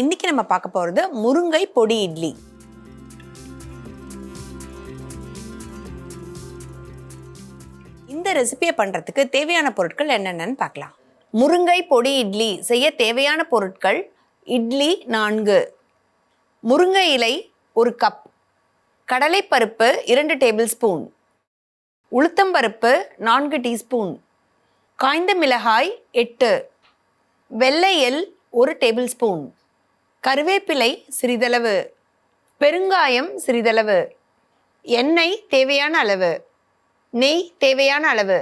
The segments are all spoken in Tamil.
இன்னைக்கு நம்ம பார்க்க போகிறது முருங்கை பொடி இட்லி. இந்த ரெசிபியை பண்ணுறதுக்கு தேவையான பொருட்கள் என்னென்னு பார்க்கலாம். முருங்கை பொடி இட்லி செய்ய தேவையான பொருட்கள் இட்லி நான்கு. முருங்கை இலை ஒரு கப் கடலைப்பருப்பு இரண்டு டேபிள் ஸ்பூன் உளுத்தம்பருப்பு நான்கு டீஸ்பூன் காய்ந்த மிளகாய் எட்டு வெள்ளை எல் ஒரு டேபிள் ஸ்பூன் கருவேப்பிலை சிறிதளவு பெருங்காயம் சிறிதளவு எண்ணெய் தேவையான அளவு நெய் தேவையான அளவு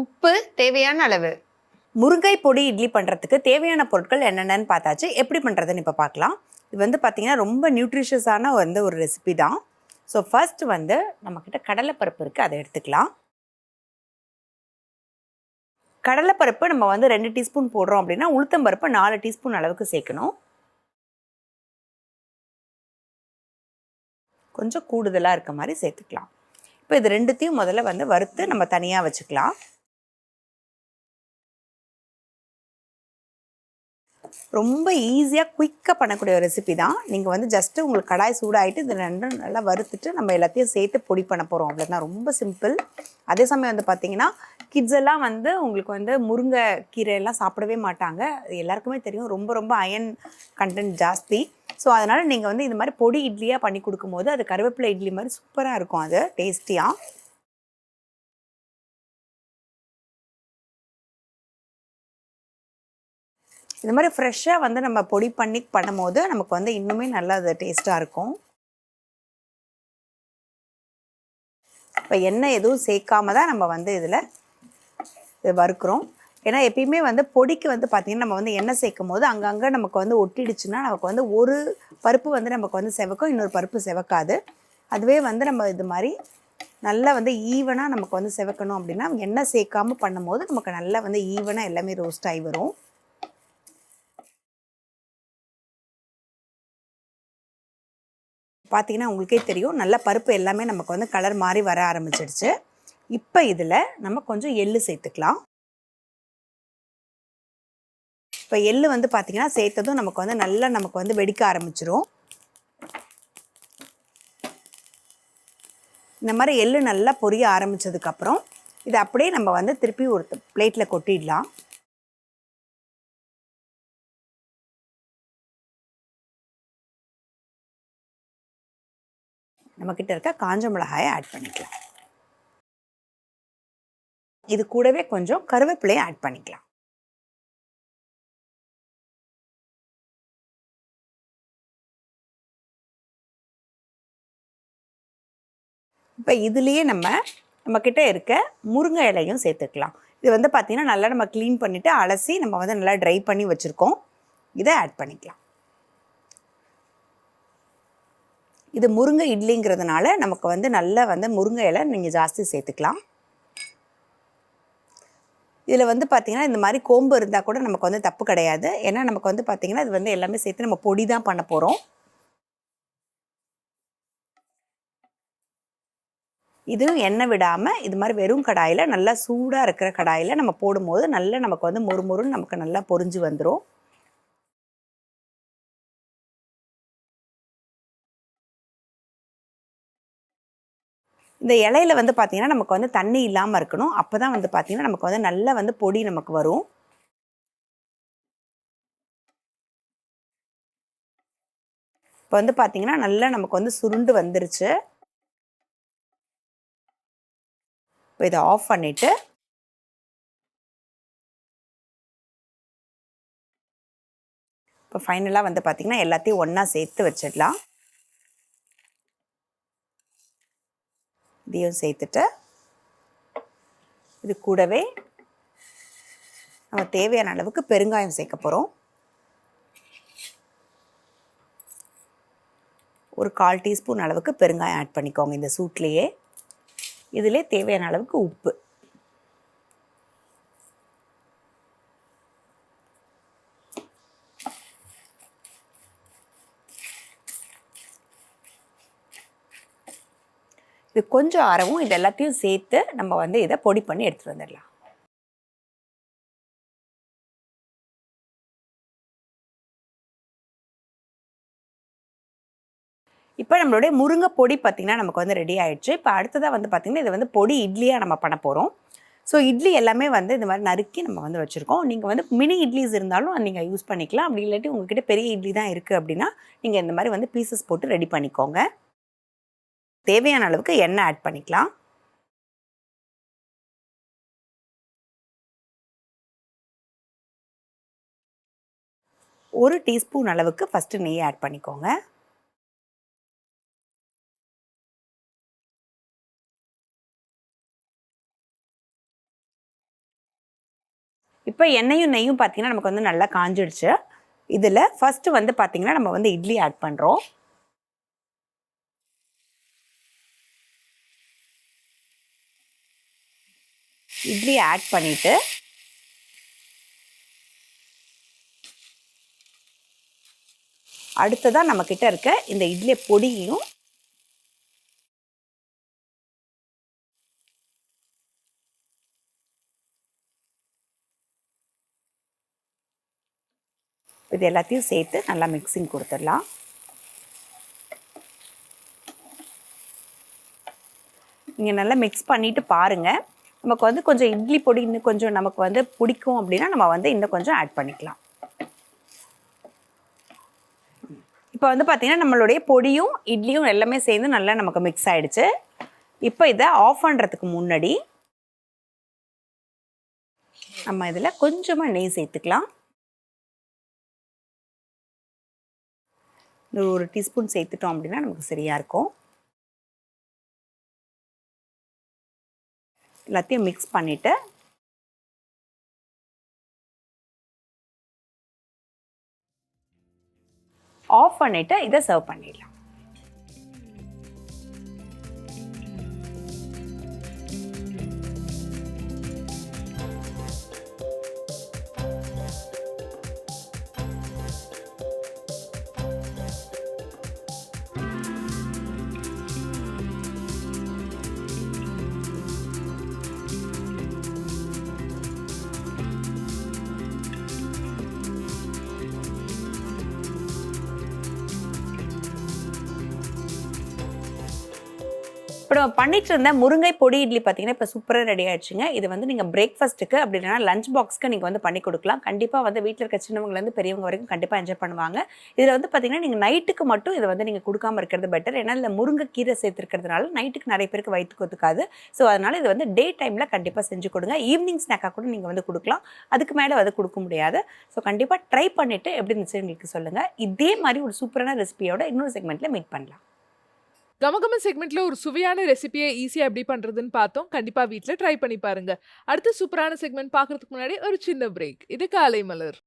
உப்பு தேவையான அளவு. முருங்கை பொடி இட்லி பண்ணுறதுக்கு தேவையான பொருட்கள் என்னென்னு பார்த்தாச்சு. எப்படி பண்ணுறதுன்னு இப்போ பார்க்கலாம். இது வந்து பார்த்திங்கன்னா ரொம்ப நியூட்ரிஷியஸான வந்து ஒரு ரெசிபி தான். ஸோ ஃபர்ஸ்ட் வந்து நம்மக்கிட்ட கடலைப்பருப்பு இருக்குது அதை எடுத்துக்கலாம். கடலைப்பருப்பு நம்ம வந்து ரெண்டு டீஸ்பூன் போடுறோம் அப்படின்னா உளுத்தம்பருப்பு நாலு டீஸ்பூன் அளவுக்கு சேர்க்கணும். கொஞ்சம் கூடுதலாக இருக்க மாதிரி சேர்த்துக்கலாம். இப்போ இது ரெண்டுத்தையும் முதல்ல வந்து வறுத்து நம்ம தனியாக வச்சுக்கலாம். ரொம்ப ஈஸியாக குயிக்காக பண்ணக்கூடிய ஒரு ரெசிபி தான். நீங்கள் வந்து ஜஸ்ட்டு உங்களுக்கு கடாய் சூடாகிட்டு இது ரெண்டும் நல்லா வறுத்துட்டு நம்ம எல்லாத்தையும் சேர்த்து பொடி பண்ண போகிறோம் அவ்வளோதான் ரொம்ப சிம்பிள் அதே சமயம் வந்து பார்த்தீங்கன்னா கிட்ஸ் எல்லாம் வந்து உங்களுக்கு வந்து முருங்கை கீரை எல்லாம் சாப்பிடவே மாட்டாங்க. அது எல்லாருக்குமே தெரியும். ரொம்ப ரொம்ப அயன் கண்டென்ட் ஜாஸ்தி. ஸோ அதனால் நீங்கள் வந்து இது மாதிரி பொடி இட்லியாக பண்ணி கொடுக்கும்போது அது கருவேப்பிலை இட்லி மாதிரி சூப்பராக இருக்கும். அது டேஸ்டியாக இந்த மாதிரி ஃப்ரெஷ்ஷாக வந்து நம்ம பொடி பண்ணி பண்ணும்போது நமக்கு வந்து இன்னுமே நல்லா அது டேஸ்ட்டாக இருக்கும். இப்போ எண்ணெய் எதுவும் சேர்க்காம தான் நம்ம வந்து இதில் இது வறுக்கிறோம். ஏன்னா எப்பயுமே வந்து பொடிக்கு வந்து பார்த்திங்கன்னா நம்ம வந்து எண்ணெய் சேர்க்கும் போது அங்கங்கே நமக்கு வந்து ஒட்டிடுச்சுன்னா நமக்கு வந்து ஒரு பருப்பு வந்து நமக்கு வந்து செவக்கும் இன்னொரு பருப்பு செவக்காது. அதுவே வந்து நம்ம இது மாதிரி நல்லா வந்து ஈவனாக நமக்கு வந்து செவக்கணும் அப்படின்னா எண்ணெய் சேர்க்காம பண்ணும்போது நமக்கு நல்லா வந்து ஈவனாக எல்லாமே ரோஸ்ட் ஆகி வரும். பார்த்திங்கன்னா உங்களுக்கே தெரியும். நல்ல பருப்பு எல்லாமே நமக்கு வந்து கலர் மாறி வர ஆரம்பிச்சிடுச்சு. இப்போ இதில் நம்ம கொஞ்சம் எள்ளு சேர்த்துக்கலாம். இப்போ எள்ளு வந்து பார்த்திங்கன்னா சேர்த்ததும் நமக்கு வந்து நல்லா நமக்கு வந்து வெடிக்க ஆரம்பிச்சிரும். இந்த மாதிரி எள்ளு நல்லா பொரிய ஆரம்பித்ததுக்கப்புறம் இதை அப்படியே நம்ம வந்து திருப்பி ஒரு பிளேட்டில் கொட்டிடலாம். நம்மக்கிட்ட இருக்க காஞ்ச மிளகாயை ஆட் பண்ணிக்கலாம். இது கூடவே கொஞ்சம் கருவேப்பிலையை ஆட் பண்ணிக்கலாம். இப்போ இதுலேயே நம்ம நம்மக்கிட்ட இருக்க முருங்கை இலையும் சேர்த்துக்கலாம். இது வந்து பார்த்திங்கன்னா நல்லா நம்ம க்ளீன் பண்ணிவிட்டு அலசி நம்ம வந்து நல்லா ட்ரை பண்ணி வச்சுருக்கோம். இதை ஆட் பண்ணிக்கலாம். இது முருங்கை இட்லிங்கிறதுனால நமக்கு வந்து நல்லா வந்து முருங்கை இலை நீங்கள் ஜாஸ்தி சேர்த்துக்கலாம். இதில் வந்து பார்த்திங்கன்னா இந்த மாதிரி கோம்பு இருந்தால் கூட நமக்கு வந்து தப்பு கிடையாது. ஏன்னா நமக்கு வந்து பார்த்திங்கன்னா இது வந்து எல்லாமே சேர்த்து நம்ம பொடி தான் பண்ண போகிறோம் இதுவும் எண்ணெய் விடாமல் இது மாதிரி வெறும் கடாயில் நல்லா சூடாக இருக்கிற கடாயில் நம்ம போடும்போது நல்லா நமக்கு வந்து மொறு மொறுன்னு நமக்கு நல்லா பொரிஞ்சு வந்துடும் இந்த இலையில வந்து பார்த்திங்கன்னா நமக்கு வந்து தண்ணி இல்லாமல் இருக்கணும். அப்போ தான் வந்து பார்த்திங்கன்னா நமக்கு வந்து நல்லா வந்து பொடி நமக்கு வரும். இப்போ வந்து பார்த்திங்கன்னா நல்லா நமக்கு வந்து சுருண்டு வந்துருச்சு. இப்போ இதை ஆஃப் பண்ணிவிட்டு இப்போ ஃபைனலாக வந்து பார்த்திங்கன்னா எல்லாத்தையும் ஒன்றா சேர்த்து வச்சிடலாம். இதையும் சேர்த்துட்டு இது கூடவே நம்ம தேவையான அளவுக்கு பெருங்காயம் சேர்க்க போகிறோம் ஒரு கால் டீஸ்பூன் அளவுக்கு பெருங்காயம் ஆட் பண்ணிக்கோங்க இந்த சூட்லேயே. இதிலே தேவையான அளவுக்கு உப்பு. இது கொஞ்சம் அறவும் இது எல்லாத்தையும் சேர்த்து நம்ம வந்து இதை பொடி பண்ணி எடுத்துகிட்டு வந்துடலாம். இப்போ நம்மளுடைய முருங்கை பொடி பார்த்திங்கன்னா நமக்கு வந்து ரெடி ஆயிடுச்சு. இப்போ அடுத்ததாக வந்து பார்த்திங்கன்னா இது வந்து பொடி இட்லியாக நம்ம பண்ண போகிறோம் ஸோ இட்லி எல்லாமே வந்து இந்த மாதிரி நறுக்கி நம்ம வந்து வச்சுருக்கோம். நீங்கள் வந்து மினி இட்லிஸ் இருந்தாலும் நீங்கள் யூஸ் பண்ணிக்கலாம். அப்படி இல்லாட்டி உங்கள்கிட்ட பெரிய இட்லி தான் இருக்குது அப்படின்னா நீங்கள் இந்த மாதிரி வந்து பீசஸ் போட்டு ரெடி பண்ணிக்கோங்க. தேவையான அளவுக்கு எண்ணெய் ஆட் பண்ணிக்கலாம். ஒரு டீஸ்பூன் அளவுக்கு ஃபஸ்ட்டு நெய் ஆட் பண்ணிக்கோங்க. இப்போ எண்ணெயும் நெய்யும் பார்த்தீங்கன்னா நமக்கு வந்து நல்லா காஞ்சிடுச்சு. இதில் ஃபஸ்ட்டு வந்து பார்த்தீங்கன்னா நம்ம வந்து இட்லி ஆட் பண்ணுறோம் இட்லி ஆட் பண்ணிவிட்டு அடுத்ததாக நம்மக்கிட்ட இருக்க இந்த இட்லி பொடியும் இது எல்லாத்தையும் சேர்த்து நல்லா மிக்சிங் கொடுத்துடலாம். நீங்கள் நல்லா மிக்ஸ் பண்ணிவிட்டு பாருங்கள் நமக்கு வந்து கொஞ்சம் இட்லி பொடி இன்னும் கொஞ்சம் நமக்கு வந்து பிடிக்கும் அப்படின்னா நம்ம வந்து இன்னும் கொஞ்சம் ஆட் பண்ணிக்கலாம். இப்போ வந்து பார்த்திங்கன்னா நம்மளுடைய பொடியும் இட்லியும் எல்லாமே சேர்ந்து நல்லா நமக்கு மிக்ஸ் ஆகிடுச்சு இப்போ இதை ஆஃப் பண்ணுறதுக்கு முன்னாடி நம்ம இதில் கொஞ்சமாக நெய் சேர்த்துக்கலாம். இந்த ஒரு டீஸ்பூன் சேர்த்துட்டோம் அப்படின்னா நமக்கு சரியாக இருக்கும். எல்லாத்தையும் மிக்ஸ் பண்ணிவிட்டு ஆஃப் பண்ணிவிட்டு இதை சர்வ் பண்ணிடலாம். இப்போ நம்ம பண்ணிட்டு இருந்த முருங்கை பொடி இட்லி பார்த்தீங்கன்னா இப்போ சூப்பராக ரெடி ஆயிடுச்சுங்க. இது வந்து நீங்கள் பிரேக்ஃபாஸ்ட்டுக்கு அப்படி இல்லைனா லஞ்ச் பாக்ஸ்க்கு நீங்கள் வந்து பண்ணி கொடுக்கலாம். கண்டிப்பாக வந்து வீட்டில் இருக்க சின்னவங்கலேருந்து பெரியவங்க வரைக்கும் கண்டிப்பாக என்ஜாய் பண்ணுவாங்க. இதில் வந்து பார்த்தீங்கன்னா நீங்கள் நைட்டுக்கு மட்டும் இதை வந்து நீங்கள் கொடுக்காம இருக்கிறது பெட்டர் ஏன்னா இதில் முருங்கைக்கீரை சேர்த்துருக்கிறதுனால நைட்டுக்கு நிறைய பேருக்கு வயிற்றுக்கு ஒத்துக்காது. ஸோ அதனால் இது வந்து டே டைமில் கண்டிப்பாக செஞ்சு கொடுங்க. ஈவினிங் ஸ்நாக்காக கூட நீங்கள் வந்து கொடுக்கலாம். அதுக்கு மேலே வந்து கொடுக்க முடியாது. ஸோ கண்டிப்பாக ட்ரை பண்ணிவிட்டு எப்படி இருந்துச்சு எங்களுக்கு சொல்லுங்கள் இதே மாதிரி ஒரு சூப்பரான ரெசிபியோட இன்னொரு செக்மெண்ட்டில் மீட் பண்ணலாம். கமகம செக்மெண்ட்ல ஒரு சுவையான ரெசிபியை ஈஸியா எப்படி பண்றதுன்னு பார்த்தோம். கண்டிப்பா வீட்டில் ட்ரை பண்ணி பாருங்க. அடுத்த சூப்பரான செக்மெண்ட் பார்க்கறதுக்கு முன்னாடி ஒரு சின்ன பிரேக் இது காலை மலர்.